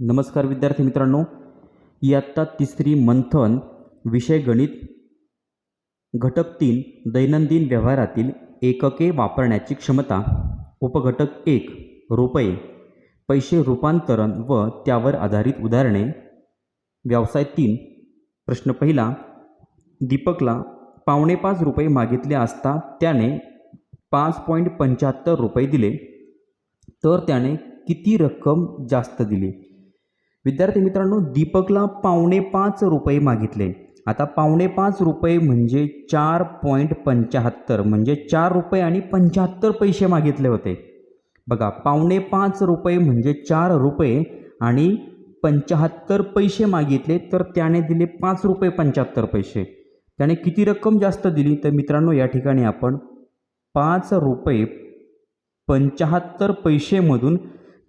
नमस्कार विद्यार्थी मित्रांनो इयत्ता तिसरी मंथन विषय गणित घटक तीन दैनंदिन व्यवहारातील एकके वापरण्याची क्षमता उपघटक एक रुपये पैसे रूपांतरण व त्यावर आधारित उदाहरणे व्यवसाय तीन प्रश्न पहिला दीपकला पावणे पाच रुपये मागितले असता त्याने पाच पॉईंट पंच्याहत्तर रुपये दिले तर त्याने किती रक्कम जास्त दिली? विद्यार्थी मित्रांनो दीपकला पावणे पाच रुपये मागितले. आता पावणे पाच रुपये म्हणजे चार पॉईंट पंच्याहत्तर म्हणजे चार रुपये आणि पंच्याहत्तर पैसे मागितले होते. बघा पावणे पाच रुपये म्हणजे चार रुपये आणि पंच्याहत्तर पैसे मागितले तर त्याने दिले पाच रुपये पंच्याहत्तर पैसे. त्याने किती रक्कम जास्त दिली? तर मित्रांनो या ठिकाणी आपण पाच रुपये पंच्याहत्तर पैसेमधून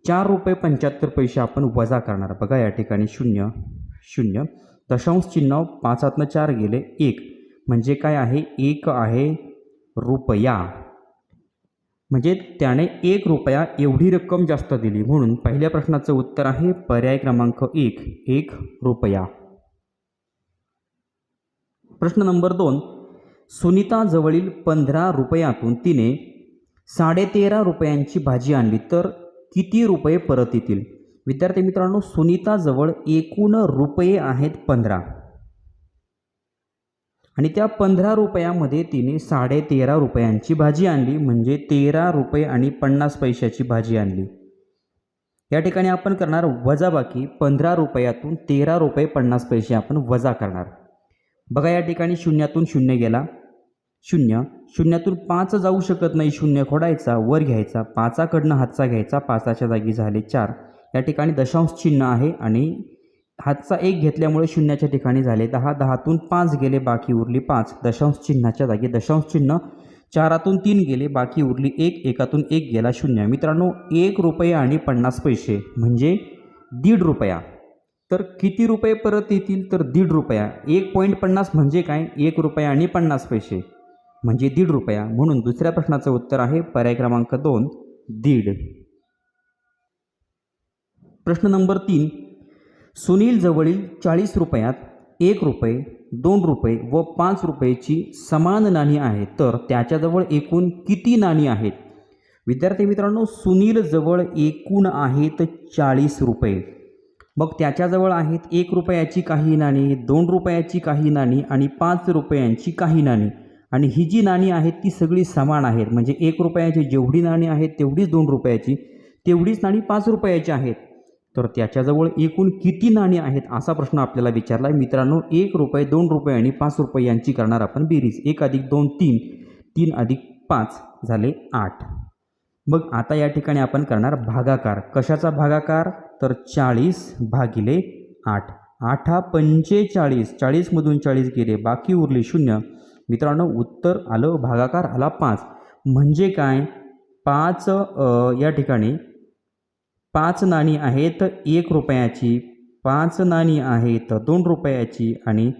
चार रुपये पंच्याहत्तर पैसे आपण वजा करणार. बघा या ठिकाणी शून्य शून्य. दशांश चिन्ह पाचातनं चार गेले एक. म्हणजे काय आहे? एक आहे रुपया. म्हणजे त्याने एक रुपया एवढी रक्कम जास्त दिली. म्हणून पहिल्या प्रश्नाचं उत्तर आहे पर्याय क्रमांक एक. एक रुपया. प्रश्न नंबर दोन. सुनीताजवळील पंधरा रुपयातून तिने साडेतेरा रुपयांची भाजी आणली. तर किती रुपये परत येतील? विद्यार्थी मित्रांनो सुनीताजवळ एकूण रुपये आहेत पंधरा. आणि त्या पंधरा रुपयामध्ये तिने साडेतेरा रुपयांची भाजी आणली म्हणजे तेरा रुपये आणि पन्नास पैशाची भाजी आणली. या ठिकाणी आपण करणार वजाबाकी पंधरा रुपयातून तेरा रुपये पन्नास पैसे आपण वजा करणार. बघा या ठिकाणी शून्यातून शून्य गेला. शून्य. शून्यातून पाच जाऊ शकत नाही. शून्य खोडायचा वर घ्यायचा पाचाकडनं हातचा घ्यायचा पाचाच्या जागी झाले चार. या ठिकाणी दशांश चिन्ह आहे आणि हातचा एक घेतल्यामुळे शून्याच्या ठिकाणी झाले दहा. दहातून पाच गेले बाकी उरली पाच. दशांश चिन्हाच्या जागी दशांश चिन्ह. चारातून तीन गेले बाकी उरली एक. एकातून एक गेला शून्य. मित्रांनो एक रुपये आणि पन्नास पैसे म्हणजे दीड रुपया. तर किती रुपये परत येतील? तर दीड रुपया. एक पॉईंट पन्नास म्हणजे काय? एक रुपया आणि पन्नास पैसे. म्हणजे दीड रुपया. म्हणून दुसऱ्या प्रश्नाचं उत्तर आहे पर्याय क्रमांक दोन दीड. प्रश्न नंबर तीन. सुनील जवळील चाळीस रुपयात एक रुपये दोन रुपये व पाच रुपयेची समान नाणी आहेत. तर त्याच्याजवळ एकूण किती नाणी आहेत? विद्यार्थी मित्रांनो सुनील जवळ एकूण आहेत चाळीस रुपये. मग त्याच्याजवळ आहेत एक रुपयाची काही नाणी दोन रुपयाची काही नाणी आणि पाच रुपयांची काही नाणी. आणि ही जी नाणी आहेत ती सगळी समान आहेत. म्हणजे एक रुपयाची जेवढी नाणी आहेत तेवढीच दोन रुपयाची तेवढीच नाणी पाच रुपयाची आहेत. तर त्याच्याजवळ एकूण किती नाणी आहेत असा प्रश्न आपल्याला विचारला आहे मित्रांनो एक रुपये दोन रुपये आणि पाच रुपये यांची करणार आपण बेरीज. एक अधिक दोन तीन. तीन अधिक पाच झाले आठ. मग आता या ठिकाणी आपण करणार भागाकार. कशाचा भागाकार? तर चाळीस भागिले आठ. आठा पंचेचाळीस. चाळीसमधून चाळीस गेले. बाकी उरले शून्य. मित्रांनो उत्तर आलं भागाकार आला पाच. म्हणजे काय? पाच या ठिकाणी पाच नाणी आहेत एक रुपयाची. पाच नाणी आहेत दोन रुपयाची आणि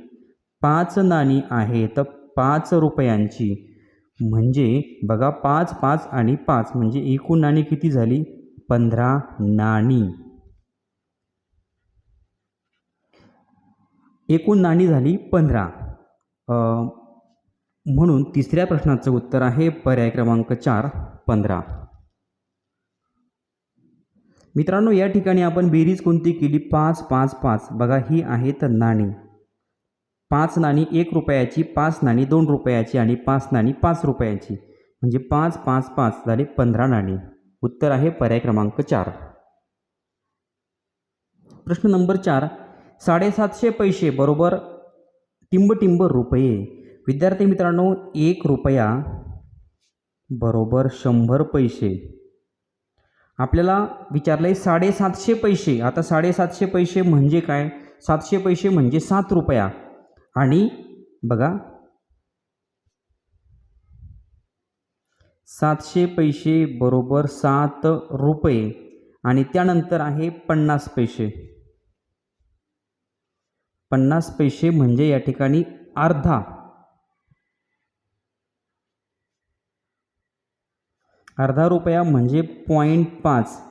पाच नाणी आहेत पाच रुपयांची. म्हणजे बघा पाच पाच आणि पाच. म्हणजे एकूण नाणी किती झाली? पंधरा नाणी. एकूण नाणी झाली पंधरा. म्हणून तिसऱ्या प्रश्नाचं उत्तर आहे पर्याय क्रमांक चार पंधरा. मित्रांनो या ठिकाणी आपण बेरीज कोणती केली? पाच पाच पाच. बघा ही आहेत नाणी. पाच नाणी एक रुपयाची पाच नाणी दोन रुपयाची आणि पाच नाणी पाच रुपयाची. म्हणजे पाच पाच पाच झाले पंधरा नाणी. उत्तर आहे पर्याय क्रमांक चार. प्रश्न नंबर चार. साडेसातशे पैसे बरोबर? टिंब टिंब रुपये. विद्यार्थी मित्रांनो एक रुपया बरोबर शंभर पैसे. आपल्याला विचारलं आहे साडेसातशे पैसे. आता साडेसातशे पैसे म्हणजे काय? सातशे पैसे म्हणजे सात रुपया. आणि बघा सातशे पैसे बरोबर सात रुपये. आणि त्यानंतर आहे पन्नास पैसे. पन्नास पैसे म्हणजे या ठिकाणी अर्धा. अर्धा रुपया म्हणजे पॉईंट पाच.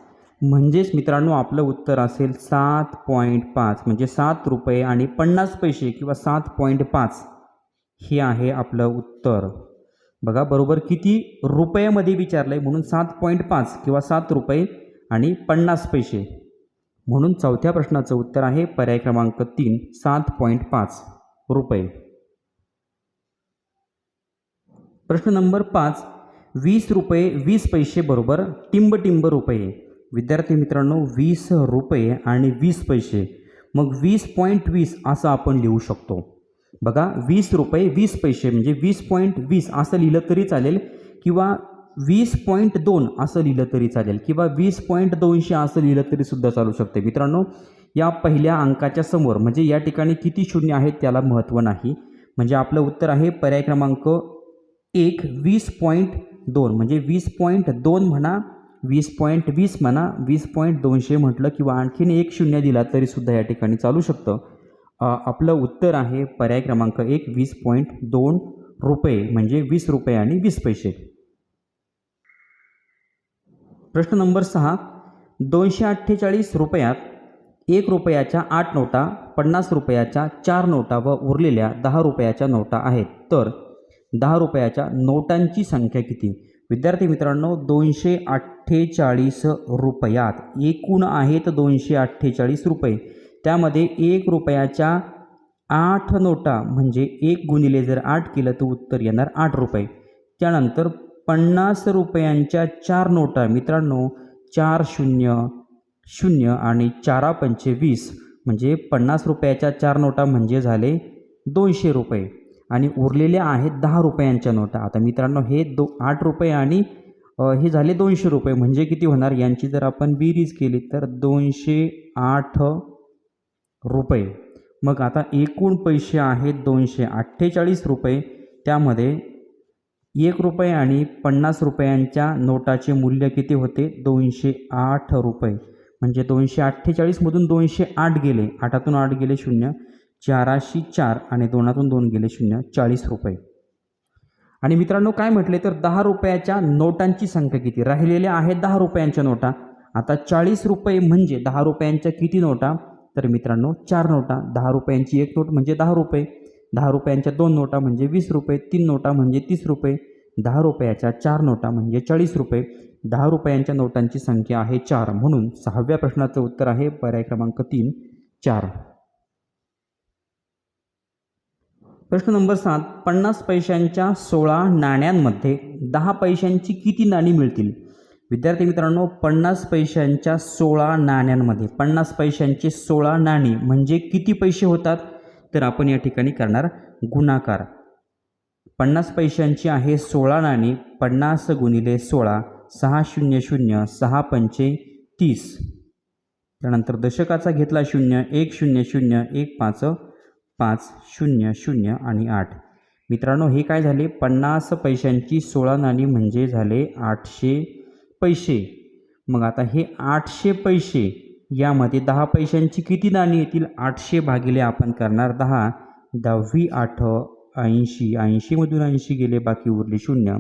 म्हणजेच मित्रांनो आपलं उत्तर असेल सात पॉईंट पाच. म्हणजे सात रुपये आणि पन्नास पैसे किंवा सात पॉईंट पाच. हे आहे आपलं उत्तर. बघा बरोबर किती रुपयामध्ये विचारलं आहे म्हणून सात पॉईंट पाच किंवा सात रुपये आणि पन्नास पैसे. म्हणून चौथ्या प्रश्नाचं उत्तर आहे पर्याय क्रमांक तीन सात पॉईंट पाच रुपये. प्रश्न नंबर पाच वीस रुपये वीस पैसे बरोबर टिंब टिंब रुपये. विद्यार्थी मित्रांनो वीस रुपये आणि वीस पैसे. मग वीस पॉईंट वीस असं आपण लिहू शकतो. बघा वीस रुपये वीस पैसे म्हणजे वीस पॉईंट वीस असं लिहिलं तरी चालेल किंवा वीस पॉईंट दोन असं लिहिलं तरी चालेल किंवा वीस पॉईंट दोनशे असं लिहिलं तरी सुद्धा चालू शकते. मित्रांनो या पहिल्या अंकाच्या समोर म्हणजे या ठिकाणी किती शून्य आहेत त्याला महत्त्व नाही. म्हणजे आपलं उत्तर आहे पर्याय क्रमांक एक वीस पॉईंट दोन म्हणजे वीस पॉईंट दोन म्हणा वीस पॉईंट वीस म्हणा वीस पॉईंट दोनशे म्हटलं किंवा आणखीन एक शून्य दिला तरीसुद्धा या ठिकाणी चालू शकतं. आपलं उत्तर आहे पर्याय क्रमांक एक वीस पॉईंट दोन रुपये म्हणजे वीस रुपये आणि वीस पैसे. प्रश्न नंबर सहा दोनशे अठ्ठेचाळीस रुपयात एक रुपयाच्या आठ नोटा पन्नास रुपयाच्या चार नोटा व उरलेल्या दहा रुपयाच्या नोटा आहेत. तर दहा रुपयाच्या नोटांची संख्या किती? विद्यार्थी मित्रांनो दोनशे अठ्ठेचाळीस रुपयात एकूण आहेत दोनशे अठ्ठेचाळीस रुपये. त्यामध्ये एक रुपयाच्या आठ नोटा म्हणजे एक गुणिले जर आठ केलं तर उत्तर येणार आठ रुपये. त्यानंतर पन्नास रुपयांच्या चार नोटा मित्रांनो चार शून्य शून्य आणि चारा पंचे वीस म्हणजे पन्नास रुपयाच्या चार नोटा म्हणजे झाले दोनशे रुपये. आणि उरलेल्या आहेत दहा रुपयांच्या नोटा. आता मित्रांनो हे दो आठ रुपये आणि हे झाले दोनशे रुपये. म्हणजे किती होणार? यांची जर आपण बेरीज केली तर दोनशे आठ रुपये. मग आता एकूण पैसे आहेत दोनशे अठ्ठेचाळीस रुपये. त्यामध्ये एक रुपये आणि पन्नास रुपयांच्या नोटाचे मूल्य किती होते? दोनशे आठ रुपये. म्हणजे दोनशे अठ्ठेचाळीसमधून दोनशे आठ गेले. आठातून आठ गेले शून्य. चाराशी चार आणि दोनातून दोन गेले शून्य चाळीस रुपये. आणि मित्रांनो काय म्हटले तर दहा रुपयाच्या नोटांची संख्या किती? राहिलेल्या आहेत दहा रुपयांच्या नोटा. आता चाळीस रुपये म्हणजे दहा रुपयांच्या किती नोटा? तर मित्रांनो चार नोटा. दहा रुपयांची एक नोट म्हणजे दहा रुपये. दहा रुपयांच्या दोन नोटा म्हणजे वीस रुपये. तीन नोटा म्हणजे तीस रुपये. दहा रुपयाच्या चार नोटा म्हणजे चाळीस रुपये. दहा रुपयांच्या नोटांची संख्या आहे चार. म्हणून सहाव्या प्रश्नाचं उत्तर आहे पर्याय क्रमांक तीन चार. प्रश्न नंबर सात पन्नास पैशांच्या सोळा नाण्यांमध्ये दहा पैशांची किती नाणी मिळतील? विद्यार्थी मित्रांनो पन्नास पैशांच्या सोळा नाण्यांमध्ये पन्नास पैशांचे सोळा नाणी म्हणजे किती पैसे होतात? तर आपण या ठिकाणी करणार गुणाकार. पन्नास पैशांची आहे सोळा नाणी पन्नास गुणिले सोळा सहा शून्य शून्य सहा पंचे तीस. त्यानंतर दशकाचा घेतला शून्य एक शून्य शून्य एक पाच पाच शून्य शून्य आणि आठ. मित्रांनो हे काय झाले? पन्नास पैशांची सोळा नाणी म्हणजे झाले आठशे पैसे. मग आता हे आठशे पैसे यामध्ये दहा पैशांची किती नाणी येतील? आठशे भागिले आपण करणार दहा. दहावी आठ ऐंशी. ऐंशीमधून ऐंशी गेले बाकी उरले शून्य.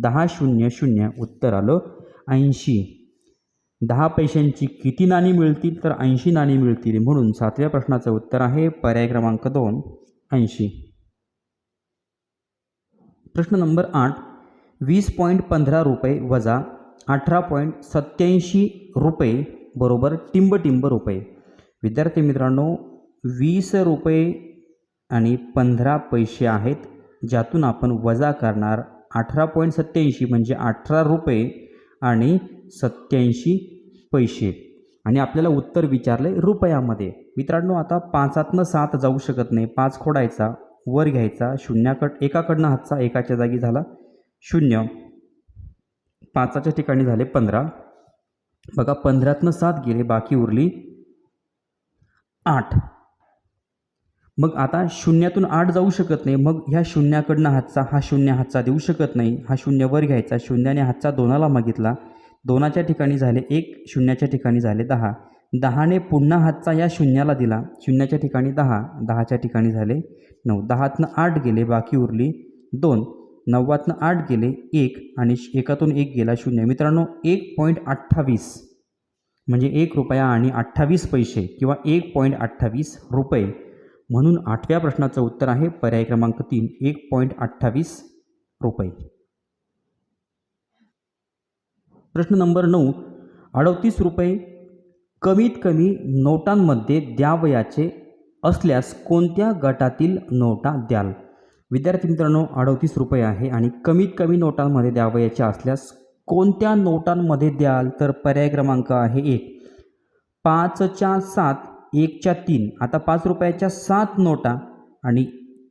दहा शून्य शून्य. उत्तर आलं ऐंशी. दहा पैशांची किती नाणी मिळतील तर ऐंशी नाणी मिळतील? म्हणून सातव्या प्रश्नाचं उत्तर आहे पर्याय क्रमांक दोन ऐंशी. प्रश्न नंबर आठ वीस पॉईंट पंधरा रुपये वजा अठरा पॉईंट सत्याऐंशी रुपये बरोबर टिंब टिंब रुपये. विद्यार्थी मित्रांनो वीस रुपये आणि पंधरा पैसे आहेत ज्यातून आपण वजा करणार अठरा पॉईंट सत्याऐंशी म्हणजे अठरा रुपये आणि सत्याऐंशी पैसे. आणि आपल्याला उत्तर विचारले रुपयामध्ये. मित्रांनो आता पाचातनं सात जाऊ शकत नाही. पाच खोडायचा वर घ्यायचा शून्याकड एकाकडनं हातचा एकाच्या जागी झाला शून्य. पाचाच्या ठिकाणी झाले पंधरा. बघा पंधरातनं सात गेले बाकी उरली आठ. मग आता शून्यातून आठ जाऊ शकत नाही. मग ह्या शून्याकडनं हातचा हा शून्य हातचा देऊ शकत नाही. हा शून्य वर घ्यायचा शून्याने हातचा दोनाला मागितला. दोनाच्या ठिकाणी झाले एक शून्याच्या ठिकाणी झाले दहा. दहाने पुन्हा हातचा या शून्याला दिला शून्याच्या ठिकाणी दहा दहाच्या ठिकाणी झाले नऊ. दहातनं आठ गेले बाकी उरली दोन. नव्वातनं आठ गेले एक आणि श- एकातून एक गेला शून्य. मित्रांनो एक पॉईंट अठ्ठावीस. म्हणजे एक रुपया आणि अठ्ठावीस पैसे किंवा एक पॉईंट अठ्ठावीस रुपये. म्हणून आठव्या प्रश्नाचं उत्तर आहे पर्याय क्रमांक तीन. एक पॉईंट अठ्ठावीस रुपये. प्रश्न नंबर नऊ अडतीस रुपये कमीत कमी नोटांमध्ये द्यावयाचे असल्यास कोणत्या गटातील नोटा द्याल? विद्यार्थी मित्रांनो अडतीस रुपये आहे आणि कमीत कमी नोटांमध्ये द्यावयाचे असल्यास कोणत्या नोटांमध्ये द्याल? तर पर्याय क्रमांक आहे एक. पाचच्या सात एकच्या तीन. आता पाच रुपयाच्या सात नोटा आणि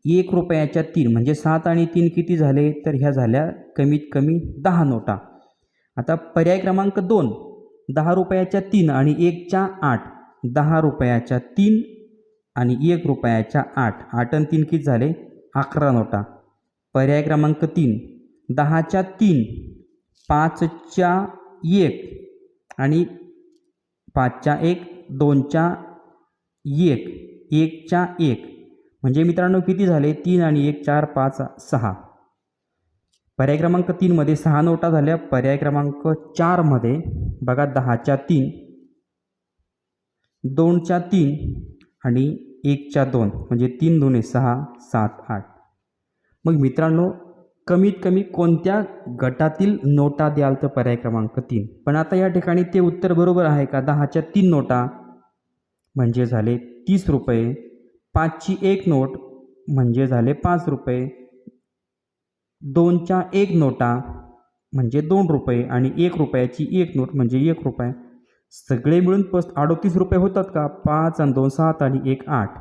एक रुपयाच्या तीन. म्हणजे सात आणि तीन किती झाले? तर ह्या झाल्या कमीत कमी दहा नोटा. आता पर्याय क्रमांक दोन दहा रुपयाच्या तीन आणि एकच्या आठ. दहा रुपयाच्या तीन आणि एक रुपयाच्या आठ. आठ आणि तीन किती झाले? अकरा नोटा. पर्याय क्रमांक तीन दहाच्या तीन पाचच्या एक आणि पाचच्या एक दोनच्या एक एकच्या एक. म्हणजे मित्रांनो किती झाले? तीन आणि एक चार पाच सहा. पर्याय क्रमांक तीनमध्ये सहा नोटा झाल्या. पर्याय क्रमांक चारमध्ये बघा दहाच्या तीन दोनच्या तीन आणि एकच्या दोन म्हणजे तीन दोन्ही सहा सात आठ. मग मित्रांनो कमीत कमी कोणत्या गटातील नोटा द्याल तर पर्याय क्रमांक तीन? पण आता या ठिकाणी ते उत्तर बरोबर आहे का? दहाच्या तीन नोटा म्हणजे झाले तीस रुपये पाचची एक नोट म्हणजे झाले पाच रुपये दोनच्या एक नोटा म्हणजे दोन रुपये आणि एक रुपयाची एक नोट म्हणजे एक रुपये. सगळे मिळून पस्त अडतीस रुपये होतात का? पाच आणि दोन सात आणि एक आठ.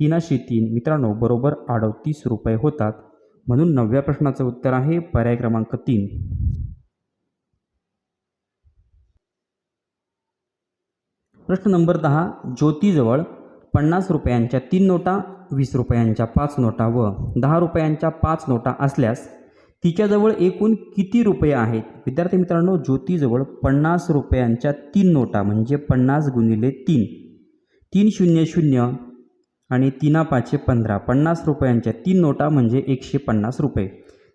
तीनाशे तीन. मित्रांनो बरोबर अडतीस रुपये होतात. म्हणून नवव्या प्रश्नाचं उत्तर आहे पर्याय क्रमांक तीन. प्रश्न नंबर दहा ज्योतीजवळ पन्नास रुपयांच्या तीन नोटा वीस रुपयांच्या पाच नोटा व दहा रुपयांच्या पाच नोटा असल्यास तिच्याजवळ एकूण किती रुपये आहेत? विद्यार्थी मित्रांनो ज्योतीजवळ पन्नास रुपयांच्या तीन नोटा म्हणजे पन्नास गुणिले तीन. तीन शून्य शून्य आणि तीना पाचशे पंधरा. पन्नास रुपयांच्या तीन नोटा म्हणजे एकशे पन्नास रुपये.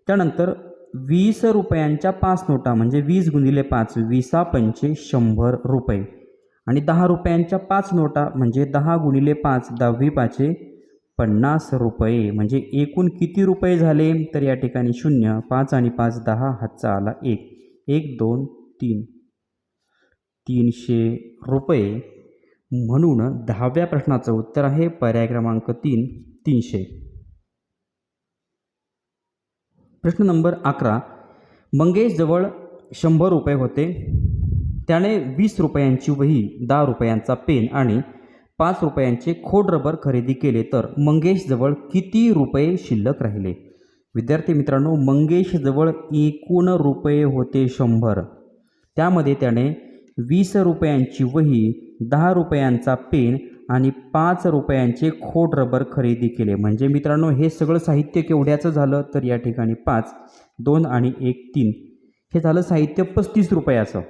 त्यानंतर वीस रुपयांच्या पाच नोटा म्हणजे वीस गुणिले पाच वीसा पंचे शंभर रुपये. आणि दहा रुपयांच्या पाच नोटा म्हणजे दहा गुणिले पाच दहावी पाचे पन्नास रुपये. म्हणजे एकूण किती रुपये झाले? तर या ठिकाणी शून्य पाच आणि पाच दहा हातचा आला एक. एक दोन तीन. तीनशे रुपये. म्हणून दहाव्या प्रश्नाचं उत्तर आहे पर्याय क्रमांक तीन तीनशे. प्रश्न नंबर अकरा. मंगेशजवळ शंभर रुपये होते. त्याने वीस रुपयांची वही दहा रुपयांचा पेन आणि पाच रुपयांचे खोड रबर खरेदी केले तर मंगेशजवळ किती रुपये शिल्लक राहिले? विद्यार्थी मित्रांनो मंगेशजवळ एकूण रुपये होते शंभर. त्यामध्ये त्याने वीस रुपयांची वही दहा रुपयांचा पेन आणि पाच रुपयांचे खोड रबर खरेदी केले. म्हणजे मित्रांनो हे सगळं साहित्य केवढ्याचं झालं? तर या ठिकाणी पाच दोन आणि एक तीन. हे झालं साहित्य पस्तीस रुपयाचं.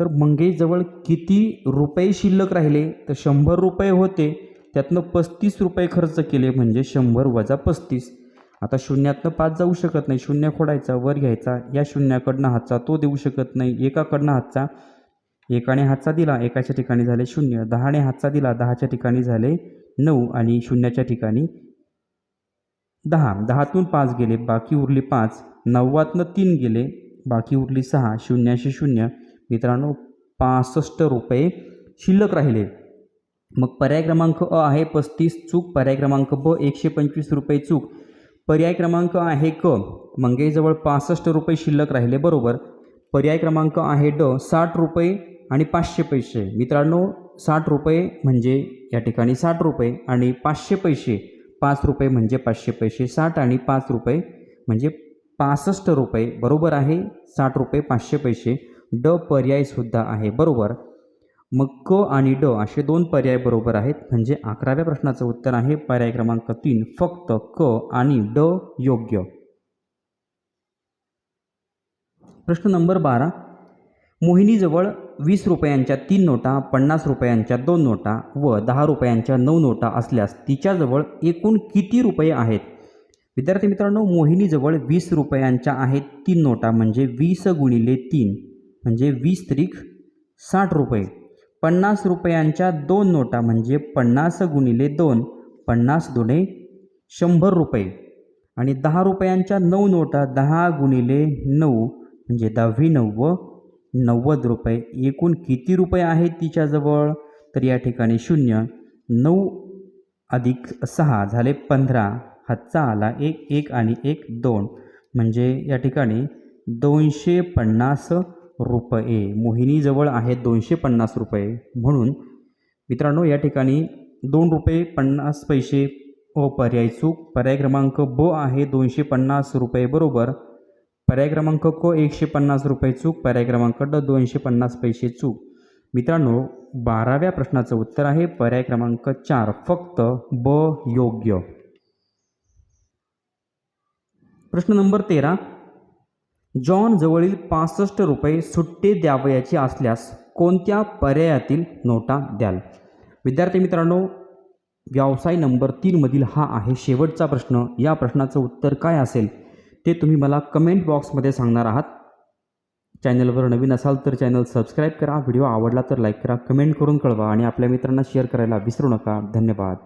तर मंगेशजवळ किती रुपये शिल्लक राहिले? तर शंभर रुपये होते. त्यातनं पस्तीस रुपये खर्च केले म्हणजे शंभर वजा पस्तीस. आता शून्यातनं पाच जाऊ शकत नाही. शून्य खोडायचा वर घ्यायचा या शून्याकडनं हातचा तो देऊ शकत नाही. एकाकडनं हातचा. एकाने हातचा दिला एकाच्या ठिकाणी झाले शून्य. दहाने हातचा दिला दहाच्या ठिकाणी झाले नऊ आणि शून्याच्या ठिकाणी दहा. दहातून पाच गेले बाकी उरली पाच. नव्वातनं तीन गेले बाकी उरली सहा. शून्याशी शून्य. मित्रांनो पासष्ट रुपये शिल्लक राहिले. मग पर्याय क्रमांक अ आहे पस्तीस चूक. पर्याय क्रमांक ब एकशे पंचवीस रुपये चूक. पर्याय क्रमांक आहे क मंगेजवळ पासष्ट रुपये शिल्लक राहिले बरोबर. पर्याय क्रमांक आहे ड साठ रुपये आणि पाचशे पैसे. मित्रांनो साठ रुपये म्हणजे या ठिकाणी साठ रुपये आणि पाचशे पैसे. पाच रुपये म्हणजे पाचशे पैसे साठ आणि पाच रुपये म्हणजे पासष्ट रुपये. बरोबर आहे साठ रुपये पाचशे पैसे. ड पर्यायसुद्धा आहे. बरोबर? मग क आणि ड असे दोन पर्याय बरोबर आहेत. म्हणजे अकराव्या प्रश्नाचं उत्तर आहे. पर्याय क्रमांक तीन फक्त क आणि ड योग्य. प्रश्न नंबर बारा. मोहिनीजवळ वीस रुपयांच्या तीन नोटा पन्नास रुपयांच्या दोन नोटा व दहा रुपयांच्या नऊ नोटा असल्यास तिच्याजवळ एकूण किती रुपये आहेत? विद्यार्थी मित्रांनो मोहिनीजवळ वीस रुपयांच्या आहेत तीन नोटा. म्हणजे वीस गुणिले तीन. म्हणजे वीस त्रिक साठ रुपये. पन्नास रुपयांच्या दोन नोटा म्हणजे पन्नास गुणिले दोन पन्नास दोने शंभर रुपये. आणि दहा रुपयांच्या नऊ नोटा दहा गुणिले नऊ म्हणजे दहावी नव्व नव्वद रुपये. एकूण किती रुपये आहेत तिच्याजवळ? तर या ठिकाणी शून्य नऊ अधिक सहा झाले पंधरा. हातचा आला एक एक आणि एक दोन. म्हणजे या ठिकाणी दोनशे पन्नास रुपये. मोहिनीजवळ आहेत दोनशे पन्नास रुपये. म्हणून मित्रांनो या ठिकाणी दोन रुपये पन्नास पैसे व पर्याय चूक. पर्याय क्रमांक ब आहे दोनशे पन्नास रुपये बरोबर. पर्याय क्रमांक क एकशे पन्नास रुपये चूक. पर्याय क्रमांक ड दोनशे पन्नास पैसे चूक. मित्रांनो बाराव्या प्रश्नाचं उत्तर आहे. पर्याय क्रमांक चार फक्त ब योग्य. प्रश्न नंबर तेरा. जॉन जवळील पासष्ट रुपये सुट्टे द्यावयाची असल्यास कोणत्या पर्यायातील नोटा द्याल? विद्यार्थी मित्रांनो व्यवसाय नंबर तीनमधील हा आहे शेवटचा प्रश्न. या प्रश्नाचं उत्तर काय असेल? ते तुम्ही मला कमेंट बॉक्समध्ये सांगणार आहात. चॅनलवर नवीन असाल तर चॅनल सबस्क्राईब करा. व्हिडिओ आवडला तर लाईक करा कमेंट करून कळवा आणि आपल्या मित्रांना शेअर करायला विसरू नका. धन्यवाद.